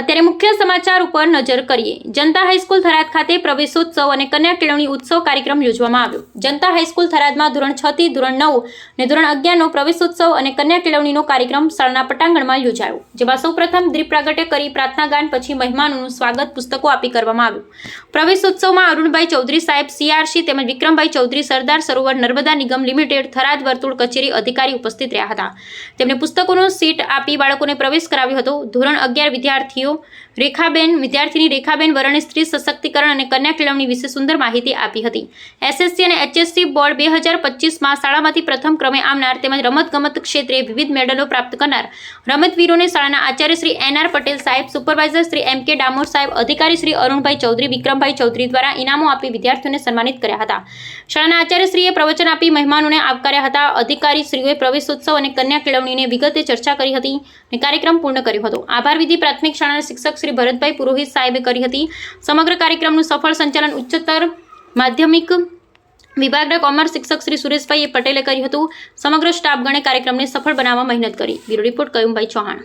અત્યારે મુખ્ય સમાચાર ઉપર નજર કરીએ. જનતા હાઈસ્કૂલ થરાદ ખાતે પ્રવેશોત્સવ અને કન્યા કેળવણી ઉત્સવ કાર્યક્રમ યોજવામાં આવ્યો. જનતા હાઈસ્કૂલ થરાદમાં ધોરણ છ થી ધોરણ નવ અને ધોરણ અગિયારનો પ્રવેશોત્સવ અને કન્યા કેળવણીનો કાર્યક્રમ શાળાના પટાંગણમાં યોજાયો, જેમાં સૌપ્રથમ દીપ પ્રાગટ્ય કરી પ્રાર્થના ગાન, પછી મહેમાનોનું સ્વાગત પુસ્તકો આપી કરવામાં આવ્યું. પ્રવેશોત્સવમાં અરુણભાઈ ચૌધરી સાહેબ, સીઆરસી તેમજ વિક્રમભાઈ ચૌધરી, સરદાર સરોવર નર્મદા નિગમ લિમિટેડ, થરાદ વર્તુળ કચેરી અધિકારી ઉપસ્થિત રહ્યા હતા. તેમણે પુસ્તકોનો સીટ આપી બાળકોને પ્રવેશ કરાવ્યો હતો. ધોરણ અગિયાર વિદ્યાર્થીઓ રેખાબેન, વિદ્યાર્થીની રેખાબેન વરણે સ્ત્રી સશક્તિકરણ અને કન્યા કેળવણી વિશે સુંદર માહિતી આપી હતી. એસએસસી અને એચએસસી બોર્ડ બે હજાર પચીસમાં શાળામાંથી પ્રથમ ક્રમે આવનાર તેમજ રમતગમત ક્ષેત્રે વિવિધ મેડલો પ્રાપ્ત કરનાર રમતવીરોને શાળાના આચાર્ય શ્રી એન આર પટેલ સાહેબ, સુપરવાઇઝર શ્રી એમ કે ડામોર સાહેબ, અધિકારી શ્રી અરુણભાઈ ચૌધરી, વિક્રમભાઈ ચૌધરી દ્વારા ઇનામો આપી વિદ્યાર્થીઓને સન્માનિત કર્યા હતા. શાળાના આચાર્યશ્રીએ પ્રવચન આપી મહેમાનોને આવકાર્યા હતા. અધિકારીશ્રીઓએ પ્રવેશોત્સવ અને કન્યા કેળવણીને વિગતે ચર્ચા કરી હતી અને કાર્યક્રમ પૂર્ણ કર્યો હતો. આભાર વિધિ પ્રાથમિક શાળાના શિક્ષક શ્રી ભરતભાઈ પુરોહિત સાહેબે કરી હતી. સમગ્ર કાર્યક્રમનું સફળ સંચાલન ઉચ્ચતર માધ્યમિક વિભાગના કોમર્સ શિક્ષક શ્રી સુરેશભાઈ પટેલે કર્યું હતું. સમગ્ર સ્ટાફગણે કાર્યક્રમને સફળ બનાવવા મહેનત કરી. બ્યુરો રિપોર્ટ કયુમભાઈ ચૌહાણ.